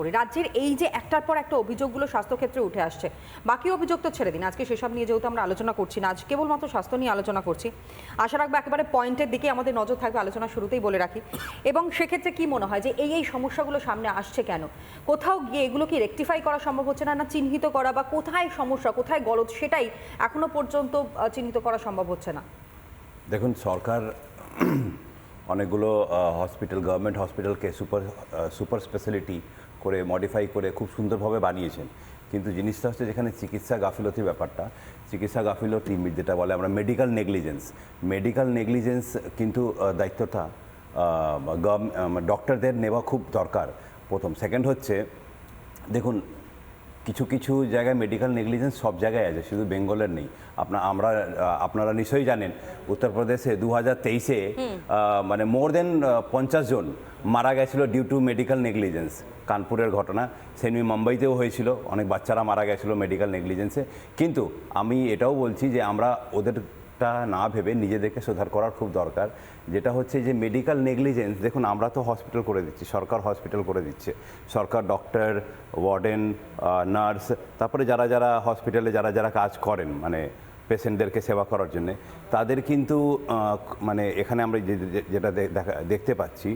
করি। রাজ্যের এই যে একটার পর একটা অভিযোগগুলো স্বাস্থ্যক্ষেত্রে উঠে আসছে, বাকি অভিযোগ তো ছেড়ে দিন। আজকে সেসব নিয়ে যেহেতু আমরা আলোচনা করছি না, আজ কেবলমাত্র স্বাস্থ্য নিয়ে আলোচনা করছি। আশা রাখব একেবারে পয়েন্টের দিকে আমাদের নজর থাকবে আলোচনা শুরুতেই বলে রাখি। এবং সেক্ষেত্রে কি মনে হয় যে এই এই সমস্যাগুলো সামনে আসছে কেন? কোথাও গিয়ে এগুলো কি রেকটিফাই করা সম্ভব হচ্ছে না না চিহ্নিত করা বা কোথায় সমস্যা, কোথায় গলদ সেটাই এখনও পর্যন্ত চিহ্নিত করা সম্ভব হচ্ছে না? দেখুন, সরকার অনেকগুলো হসপিটাল গভর্নমেন্ট হসপিটালকে সুপার সুপার স্পেশালিটি করে মডিফাই করে খুব সুন্দরভাবে বানিয়েছেন। কিন্তু জিনিসটা হচ্ছে যেখানে চিকিৎসা গাফিলতির ব্যাপারটা, চিকিৎসা গাফিলতি, যেটা বলে আমরা মেডিকেল নেগলিজেন্স মেডিকেল নেগলিজেন্স কিন্তু দায়িত্বটা ডক্টরদের নেওয়া খুব দরকার প্রথম। সেকেন্ড হচ্ছে, দেখুন কিছু কিছু জায়গায় মেডিকেল নেগলিজেন্স সব জায়গায় আছে শুধু বেঙ্গলের নেই। আপনার আমরা আপনারা নিশ্চয়ই জানেন উত্তরপ্রদেশে দু হাজার তেইশে মানে মোর দেন পঞ্চাশ জন মারা গেছিল ডিউ টু মেডিকেল নেগলিজেন্স কানপুরের ঘটনা সেমনি মুম্বাইতেও হয়েছিল অনেক বাচ্চারা মারা গেছিল মেডিকেল নেগলিজেন্সে কিন্তু আমি এটাও বলছি যে আমরা ওদেরটা না ভেবে নিজেদেরকে সুধার করার খুব দরকার। যেটা হচ্ছে যে মেডিকেল নেগলিজেন্স দেখুন আমরা তো হসপিটাল করে দিচ্ছি, সরকার হসপিটাল করে দিচ্ছে। সরকার ডক্টর ওয়ার্ডেন নার্স তারপরে যারা যারা হসপিটালে যারা যারা কাজ করেন মানে পেশেন্টদেরকে সেবা করার জন্যে, তাদের কিন্তু মানে এখানে আমরা যেটা দেখা- দেখতে পাচ্ছি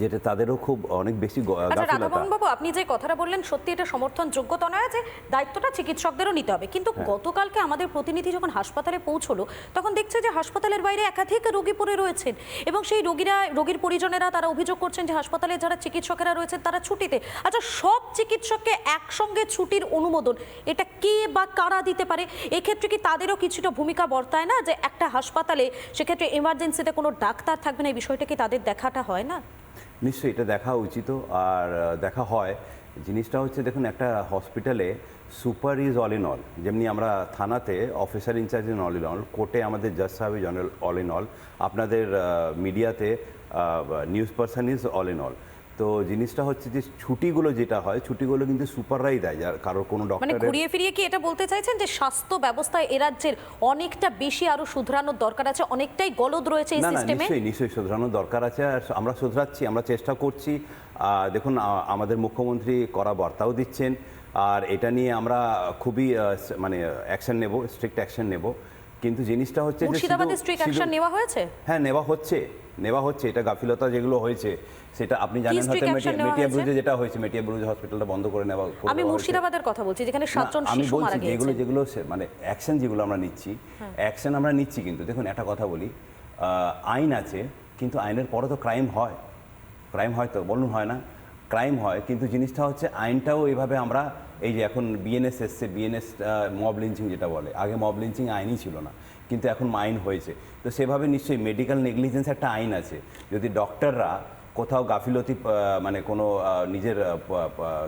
যেটা তাদেরও খুব অনেক বেশি আচ্ছা বাবু আপনি যে কথাটা বললেন সত্যি এটা সমর্থন যোগ্যতা নয় যে দায়িত্বটা চিকিৎসকদেরও নিতে হবে। কিন্তু হ্যাঁ। গতকালকে আমাদের প্রতিনিধি যখন হাসপাতালে পৌঁছলো তখন দেখছে যে হাসপাতালের বাইরে একাধিক রোগী পড়ে রয়েছেন। এবং সেই রোগীরা রোগীর পরিজনেরা তারা অভিযোগ করছেন যে হাসপাতালে যারা চিকিৎসকেরা রয়েছেন তারা ছুটিতে। আচ্ছা সব চিকিৎসককে একসঙ্গে ছুটির অনুমোদন এটা কে বা কারা দিতে পারে? এক্ষেত্রে কি তাদেরও কিছুটা ভূমিকা বর্তায় না যে একটা হাসপাতালে সেক্ষেত্রে এমার্জেন্সিতে কোনো ডাক্তার থাকবে না এই বিষয়টা কি তাদের দেখাটা হয় না? নিশ্চয়ই এটা দেখা উচিত আর দেখা হয়। জিনিসটা হচ্ছে দেখুন, একটা হসপিটালে super is all in all যেমনি আমরা থানাতে officer in-charge in all in all কোর্টে আমাদের জাজ সাহেব ইজ অল ইন অল আপনাদের মিডিয়াতে news person is all in all তো জিনিসটা হচ্ছে যে ছুটিগুলো যেটা হয় ছুটিগুলো কিন্তু সুপাররাই দেয়। যার কারোর কোনো ডক্টর মানে ঘুরিয়ে ফিরিয়ে কি এটা বলতে চাইছেন যে স্বাস্থ্য ব্যবস্থায় এ রাজ্যের অনেকটা বেশি আরও শুধরানোর দরকার আছে? অনেকটাই গলদ রয়েছে এই না না সিস্টেমে নিশ্চয়ই নিশ্চয়ই শুধরানোর দরকার আছে আর আমরা শুধরাচ্ছি আমরা চেষ্টা করছি। দেখুন আমাদের মুখ্যমন্ত্রী করা বার্তাও দিচ্ছেন আর এটা নিয়ে আমরা খুবই মানে অ্যাকশন নেব স্ট্রিক্ট অ্যাকশন নেব। কিন্তু জিনিসটা হচ্ছে যে মুর্শিদাবাদে স্ট্রিক্ট অ্যাকশন নেওয়া হয়েছে? হ্যাঁ নেওয়া হচ্ছে। নেওয়া হচ্ছে এটা গাফিলতা যেগুলো হয়েছে সেটা আপনি জানেন হয়তো মেটিয়া ব্রুজে যেটা হয়েছে মেটিয়া ব্রুজে হসপিটালটা বন্ধ করে নেওয়া আমি মুর্শিদাবাদের কথা বলছি যেখানে সাতজন শিশু মারা বলছি যেগুলো যেগুলো মানে অ্যাকশন যেগুলো আমরা নিচ্ছি অ্যাকশন আমরা নিচ্ছি কিন্তু দেখুন একটা কথা বলি আহ, আইন আছে কিন্তু আইনের পরে তো ক্রাইম হয়। ক্রাইম হয় তো বলুন হয় না। ক্রাইম হয় কিন্তু জিনিসটা হচ্ছে আইনটাও এইভাবে আমরা এই যে এখন বিএনএস এসছে বিএনএস মব লিঞ্চিং যেটা বলে আগে মব লিঞ্চিং আইনই ছিল না। কিন্তু এখন মাইন হয়েছে। তো সেভাবে নিশ্চয়ই মেডিকেল নেগলিজেন্স একটা আইন আছে। যদি ডক্টররা কোথাও গাফিলতি মানে কোনো নিজের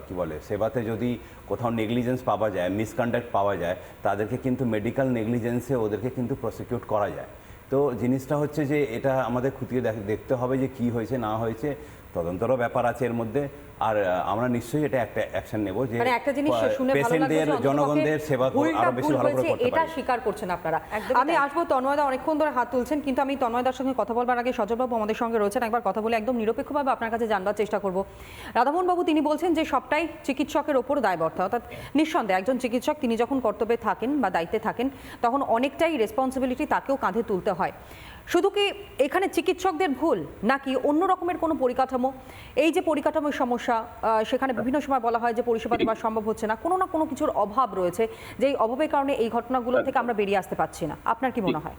কি বলে, সেবাতে যদি কোথাও নেগলিজেন্স পাওয়া যায় মিসকন্ডাক্ট পাওয়া যায়, তাদেরকে কিন্তু মেডিকেল নেগলিজেন্সে ওদেরকে কিন্তু প্রসিকিউট করা যায়। তো জিনিসটা হচ্ছে যে এটা আমাদের খুঁটিয়ে দেখতে হবে যে কি হয়েছে, না হয়েছে, তদন্তরও ব্যাপার আছে এর মধ্যে। আর আমরা নিশ্চয়ই এটা একটা অ্যাকশন নেব যে মানে একটা জিনিস শুনে পেশেন্টদের জনগণদের সেবা আরও বেশি ভালো করে করতে এটা স্বীকার করছেন আপনারা। আমি। আসব তন্ময়দা অনেকক্ষণ ধরে হাত তুলছেন কিন্তু আমি তন্ময়দার সঙ্গে কথা বলবার আগে সজলবাবু আমাদের সঙ্গে রয়েছেন একবার কথা বলে একদম নিরপেক্ষভাবে আপনার কাছে জানবার চেষ্টা করব। রাধামোহন বাবু তিনি বলছেন যে সবটাই চিকিৎসকের ওপর দায়বর্তা অর্থাৎ নিঃসন্দেহে একজন চিকিৎসক তিনি যখন কর্তব্যে থাকেন বা দায়িত্বে থাকেন তখন অনেকটাই রেসপন্সিবিলিটি তাকেও কাঁধে তুলতে হয়। শুধু কি এখানে চিকিৎসকদের ভুল নাকি অন্য রকমের কোনো পরিকাঠামো? এই যে পরিকাঠামোর সমস্যা আহ, সেখানে বিভিন্ন সময় বলা হয় যে পরিষেবা দেওয়া সম্ভব হচ্ছে না। কোনো না কোনো কিছুর অভাব রয়েছে যে এই অভাবের কারণে এই ঘটনাগুলো থেকে আমরা বেরিয়ে আসতে পারছি না। আপনার কি মনে হয়?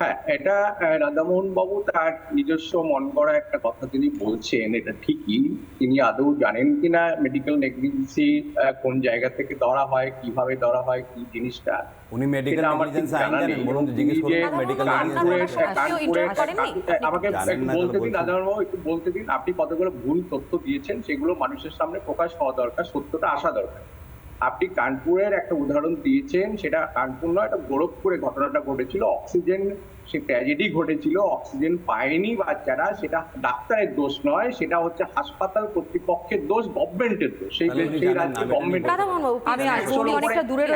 হ্যাঁ এটা রাধামোহন বাবু তার নিজস্ব মন করা একটা কথা তিনি বলছেন এটা ঠিকই। তিনি আদৌ জানেন কিনা মেডিকেল নেগলিজেন্সি কোন জায়গা থেকে ধরা হয় কীভাবে ধরা হয় কি জিনিসটা? উনি মেডিকেল নেগলিজেন্স আইন জানেন বলুন তো জিজ্ঞেস করুন মেডিকেল নেগলিজেন্স? আমাকে বলতে দিন রাধামোহন বাবু একটু বলতে দিন আপনি কতগুলো ভুল তথ্য দিয়েছেন সেগুলো মানুষের সামনে প্রকাশ হওয়া দরকার সত্যটা আসা দরকার। আপনি কানপুরের একটা উদাহরণ দিয়েছেন সেটা কানপুর নয় এটা গোরখপুরে ঘটনাটা ঘটেছিল। অক্সিজেন সে ট্র্যাজেডি ঘটেছিল অক্সিজেন পায়নি বাচ্চারা সেটা ডাক্তারের দোষ নয় সেটা হচ্ছে হাসপাতাল কর্তৃপক্ষের দোষ গভর্নমেন্টের দোষ। সেই রাজ্যে গভর্নমেন্ট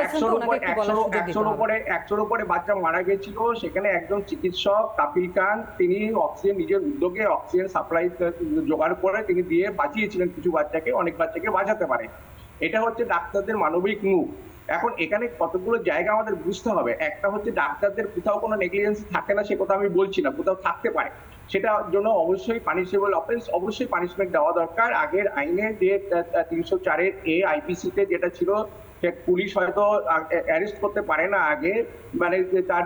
একশোর উপরে একশোর উপরে বাচ্চা মারা গেছিল সেখানে একজন চিকিৎসক কাপিল খান তিনি অক্সিজেন নিজের উদ্যোগে অক্সিজেন সাপ্লাই জোগাড় করে তিনি দিয়ে বাঁচিয়েছিলেন কিছু বাচ্চাকে অনেক বাচ্চাকে বাঁচাতে পারে। এটা হচ্ছে ডাক্তারদের মানবিক মুখ। এখন এখানে কতগুলো জায়গা আমাদের বুঝতে হবে। একটা হচ্ছে ডাক্তারদের কোথাও কোনো নেগলিজেন্সি থাকে না, সে কথা আমি বলছি না, কোথাও থাকতে পারে। সেটার জন্য অবশ্যই পানিশেবল অফেন্স অবশ্যই পানিশমেন্ট দেওয়া দরকার। আগের আইনে যে তিনশো চারের এ আইপিসিতে যেটা ছিল সে পুলিশ হয়তো অ্যারেস্ট করতে পারে না আগে মানে তার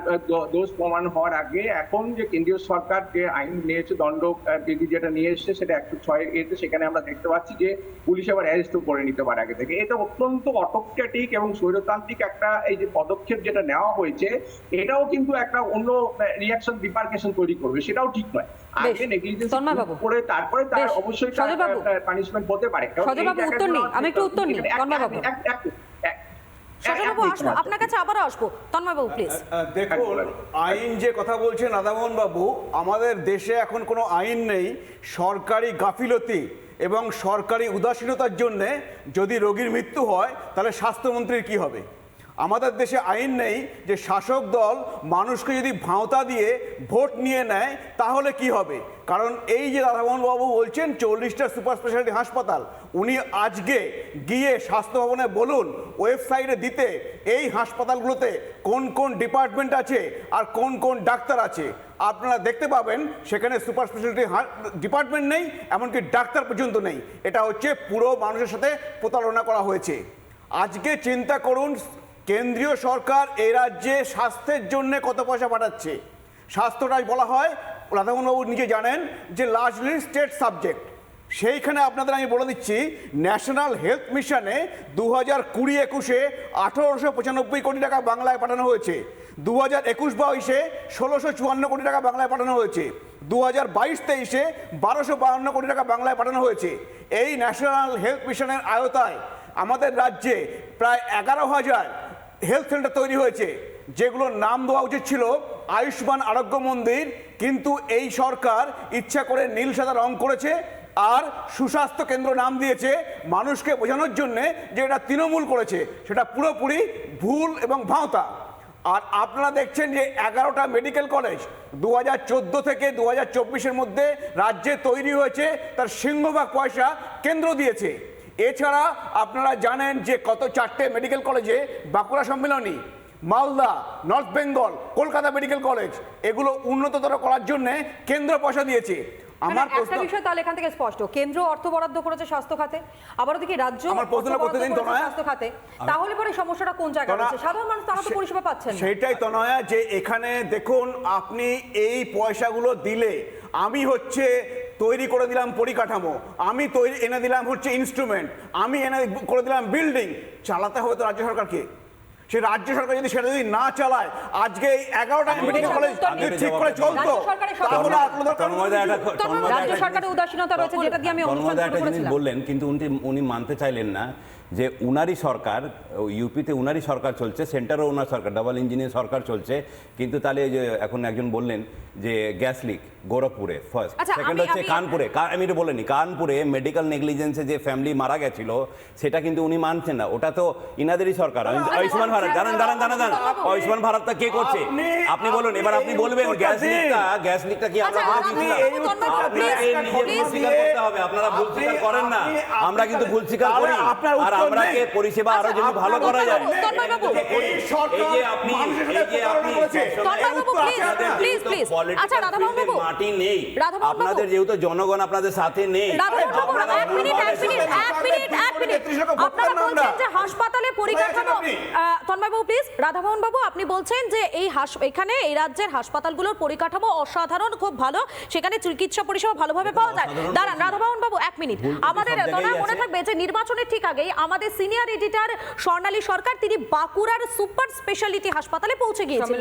দোষ প্রমাণ হওয়ার আগে। এখন যে কেন্দ্রীয় সরকার যে আইন নিয়েছে দণ্ড বিধি যেটা নিয়ে এসেছে সেটা একশো ছয় এতে সেখানে আমরা দেখতে পাচ্ছি যে পুলিশ আবার অ্যারেস্টও করে নিতে পারে আগে থেকে। এটা অত্যন্ত অটোক্রেটিক এবং স্বৈরতান্ত্রিক একটা এই যে পদক্ষেপ যেটা নেওয়া হয়েছে এটাও কিন্তু একটা অন্য রিয়াকশন ডিপার্কেশন তৈরি করবে। সেটাও ঠিক নয়। আগে নেগলিজেন্স করে তারপরে তার অবশ্যই পানিশমেন্ট হতে পারে। উত্তর নিন। আমি একটু উত্তর নিই, আসব আপনার কাছে আবারও আসব। তন্ময়বাবু প্লিজ দেখুন আইন যে কথা বলছেন রাধামোহন বাবু আমাদের দেশে এখন কোনো আইন নেই সরকারি গাফিলতি এবং সরকারি উদাসীনতার জন্যে যদি রোগীর মৃত্যু হয় তাহলে স্বাস্থ্যমন্ত্রীর কি হবে? আমাদের দেশে আইন নেই যে শাসক দল মানুষকে যদি ভাঁওতা দিয়ে ভোট নিয়ে নেয়, তাহলে কি হবে? কারণ এই যে বাবু বলছেন, চল্লিশটা সুপার স্পেশালিটি হাসপাতাল, উনি আজকে গিয়ে স্বাস্থ্য ভবনে বলুন, ওয়েবসাইটে দিতে এই হাসপাতালগুলোতে কোন কোন ডিপার্টমেন্ট আছে আর কোন কোন ডাক্তার আছে। আপনারা দেখতে পাবেন, সেখানে সুপার স্পেশালিটি ডিপার্টমেন্ট নেই, এমনকি ডাক্তার পর্যন্ত নেই। এটা হচ্ছে পুরো মানুষের সাথে প্রতারণা করা হয়েছে। আজকে চিন্তা করুন কেন্দ্রীয় সরকার এই রাজ্যে স্বাস্থ্যের জন্য কত পয়সা পাঠাচ্ছে? স্বাস্থ্যটাই বলা হয়, রাধামোহনবাবু নিজে জানেন যে লার্জলি স্টেট সাবজেক্ট। সেইখানে আপনাদের আমি বলে দিচ্ছি, ন্যাশনাল হেলথ মিশনে দু হাজার কুড়ি একুশে আঠারোশো পঁচানব্বই কোটি টাকা বাংলায় পাঠানো হয়েছে। দু হাজার একুশ বাইশে ষোলোশো চুয়ান্ন কোটি টাকা বাংলায় পাঠানো হয়েছে। দু হাজার বাইশ তেইশে বারোশো বাহান্ন কোটি টাকা বাংলায় পাঠানো হয়েছে। এই ন্যাশনাল হেলথ মিশনের আয়তায় আমাদের রাজ্যে প্রায় এগারো হাজার হেলথ সেন্টার তৈরি হয়েছে, যেগুলোর নাম দেওয়া উচিত ছিল আয়ুষ্মান আরোগ্য মন্দির, কিন্তু এই সরকার ইচ্ছা করে নীল সাদা রং করেছে আর সুস্বাস্থ্য কেন্দ্র নাম দিয়েছে মানুষকে বোঝানোর জন্যে যে এটা তৃণমূল করেছে, সেটা পুরোপুরি ভুল এবং ভাঁওতা। আর আপনারা দেখছেন যে এগারোটা মেডিকেল কলেজ দু হাজার চোদ্দ থেকে দু হাজার মধ্যে রাজ্যে তৈরি হয়েছে, তার সিংহভাগ পয়সা কেন্দ্র দিয়েছে। এছাড়া আপনারা জানেন যে কত চারটে মেডিকেল কলেজে Bankura Sammilani Malda north Bengal Kolkata medical college এগুলো উন্নততর করার জন্য কেন্দ্র পয়সা দিয়েছে আমার আমার প্রশ্ন বিষয় তাহলে এখান থেকে স্পষ্ট কেন্দ্র অর্থ বরাদ্দ করেছে স্বাস্থ্য খাতে আবারও দেখি রাজ্য আমার প্রশ্নটা করতে দিন, তনয়া। স্বাস্থ্য খাতে তাহলে পরে সমস্যাটা কোন জায়গায় তনয়া, রয়েছে সাধারণ মানুষ তারা তো পরিষেবা পাচ্ছেন না। সেইটাই তো নয় যে এখানে দেখুন আপনি এই পয়সাগুলো দিলে আমি হচ্ছে তৈরি করে দিলাম পরিকাঠামো, আমি তৈরি এনে দিলাম হচ্ছে ইনস্ট্রুমেন্ট আমি এনে করে দিলাম বিল্ডিং চালাতে হবে তো রাজ্য সরকারকে। সে রাজ্য সরকার যদি সেটা যদি না চালায় আজকে এই এগারোটা মেডিকেল কলেজ যদি ঠিক করে চলতো একটা রাজ্য সরকারের উদাসীনতা রয়েছে যেটা দিয়ে আমি অনুষ্ঠান তন্ময়দা শুরু একটা জিনিস করেছিলাম বললেন কিন্তু উনি উনি মানতে চাইলেন না যে উনারই সরকার ইউপিতে উনারই সরকার চলছে সেন্টারও ওনার সরকার ডাবল ইঞ্জিনের সরকার চলছে কিন্তু তাহলে যে এখন একজন বললেন যে গ্যাস লিক গোরখপুরে ফার্স্ট আচ্ছা, সেকেন্ড হচ্ছে কানপুরে। কা- আমি এটা বলিনি কানপুরে মেডিকেল নেগলিজেন্সে যে ফ্যামিলি মারা গেছিল সেটা কিন্তু উনি মানছেন না ওটা তো ইনাদেরই সরকার। আয়ুষ্মান ভারত দাঁড়ান দাঁড়ান দাঁড়ান দাঁড়ান। আয়ুষ্মান ভারতটা কে করছে? আপনি- বলুন এবার আপনি বলবেন গ্যাস লিকটা গ্যাস লিকটা কি আমরা আচ্ছা, হবে আপনারা ভুল স্বীকার করেন না। আমরা কিন্তু ভুল স্বীকার করি। আর আমরাকে নেই। পরিষেবা আরও আচ্ছা, যদি ভালো করা যায়। এই যে আপনি এই যে আপনি আচ্ছা, রাধামোহন বাবু। মাটি নেই আপনাদের যেহেতু জনগণ আপনাদের সাথে নেই রাধামোহন বাবু, এক মিনিট, এক মিনিট, এক মিনিট, এক মিনিট। আপনারা বলছেন যে হাসপাতালে পরিকাঠামো তন্ময়বাবু প্লিজ রাধামোহন বাবু আপনি বলছেন যে এই হাস- এখানে এই রাজ্যের হাসপাতালগুলোর পরিকাঠামো অসাধারণ খুব ভালো। সেখানে চিকিৎসা পরিষেবা ভালোভাবে পাওয়া যায়। দাঁড়ান রাধামোহন বাবু এক মিনিট। আমাদের মনে। থাকবে যে নির্বাচনের ঠিক আগেই আমাদের সিনিয়র এডিটর স্বর্ণালী সরকার তিনি বাঁকুড়ার সুপার স্পেশালিটি হাসপাতালে পৌঁছে গিয়েছিলেন।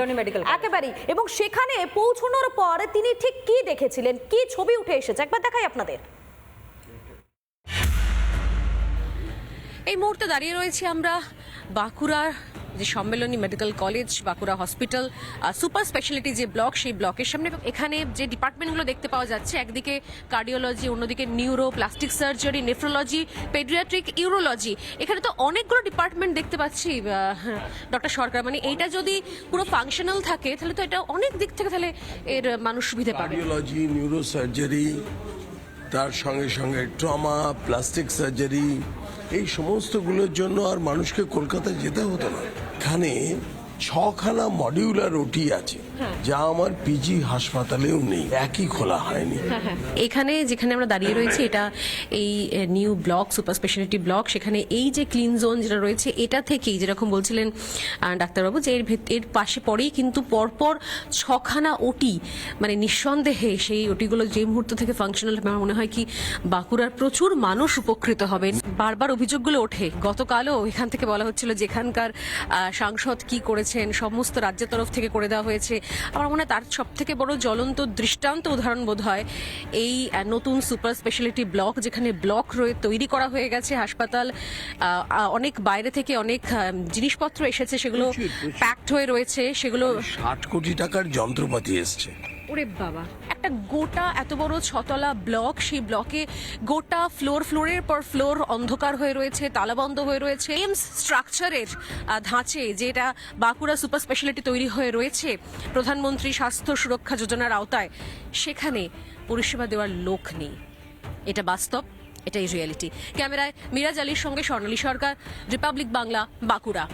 একেবারেই। এবং সেখানে পৌঁছানোর পর তিনি ঠিক কি দেখেছিলেন? কি ছবি উঠে এসেছে? একবার দেখাই আপনাদের। এই মুহূর্তে দাঁড়িয়ে রয়েছি আমরা বাঁকুড়ার যে Sammilani medical college Bankura hospital super speciality যে ব্লক সেই ব্লকের সামনে এখানে যে ডিপার্টমেন্টগুলো দেখতে পাওয়া যাচ্ছে, একদিকে কার্ডিওলজি অন্যদিকে neuro plastic surgery nephrology paediatric urology এখানে তো অনেকগুলো ডিপার্টমেন্ট দেখতে পাচ্ছি ডক্টর সরকার। মানে এইটা যদি পুরো ফাংশনাল থাকে, তাহলে তো এটা অনেক দিক থেকে তাহলে এর মানুষ সুবিধা পাবে। কার্ডিওলজি নিউরোসার্জারি তার সঙ্গে সঙ্গে ট্রমা, প্লাস্টিক সার্জারি, এই সমস্তগুলোর জন্য আর মানুষকে কলকাতায় যেতে হতো না। এখানে ছখানা মডিউলার ওটি আছে যা আমার পিজি হাসপাতালেও নেই একই খোলা হয়নি। এখানে যেখানে আমরা দাঁড়িয়ে রয়েছি এটা এই new block super speciality block সেখানে এই যে ক্লিন জোন যেটা রয়েছে এটা থেকেই যেরকম বলছিলেন ডাক্তারবাবু যে এর এর পাশে পরেই কিন্তু পরপর ছখানা ওটি মানে নিঃসন্দেহে সেই ওটিগুলো যে মুহূর্ত থেকে ফাংশনাল আমার মনে হয় কি বাঁকুড়ার প্রচুর মানুষ উপকৃত হবেন। বারবার অভিযোগগুলো ওঠে। গতকালও এখান থেকে বলা হচ্ছিল যে এখানকার সাংসদ কি করেছেন সমস্ত রাজ্যের তরফ থেকে করে দেওয়া হয়েছে। আমার মনে হয় তার সব থেকে বড় জ্বলন্ত দৃষ্টান্ত উদাহরণ বোধ হয় এই নতুন সুপার স্পেশালিটি ব্লক যেখানে ব্লক রয়ে তৈরি করা হয়ে গেছে। হাসপাতাল অনেক বাইরে থেকে অনেক জিনিসপত্র এসেছে সেগুলো। প্যাকড হয়ে রয়েছে সেগুলো ষাট কোটি টাকার যন্ত্রপাতি এসছে। ওরে বাবা। একটা গোটা এত বড় ছতলা ব্লক, সেই ব্লকে গোটা ফ্লোর ফ্লোরের পর ফ্লোর অন্ধকার হয়ে রয়েছে, তালাবন্ধ হয়ে রয়েছে। এমস স্ট্রাকচারের ধাঁচে যেটা বাঁকুড়া সুপার স্পেশালিটি তৈরি হয়ে রয়েছে, প্রধানমন্ত্রী স্বাস্থ্য সুরক্ষা যোজনার আওতায়, সেখানে পরিষেবা দেওয়ার লোক নেই। এটা বাস্তব, এটাই রিয়েলিটি ক্যামেরায় মিরাজ আলীর সঙ্গে স্বর্ণালী সরকার রিপাবলিক বাংলা বাঁকুড়া।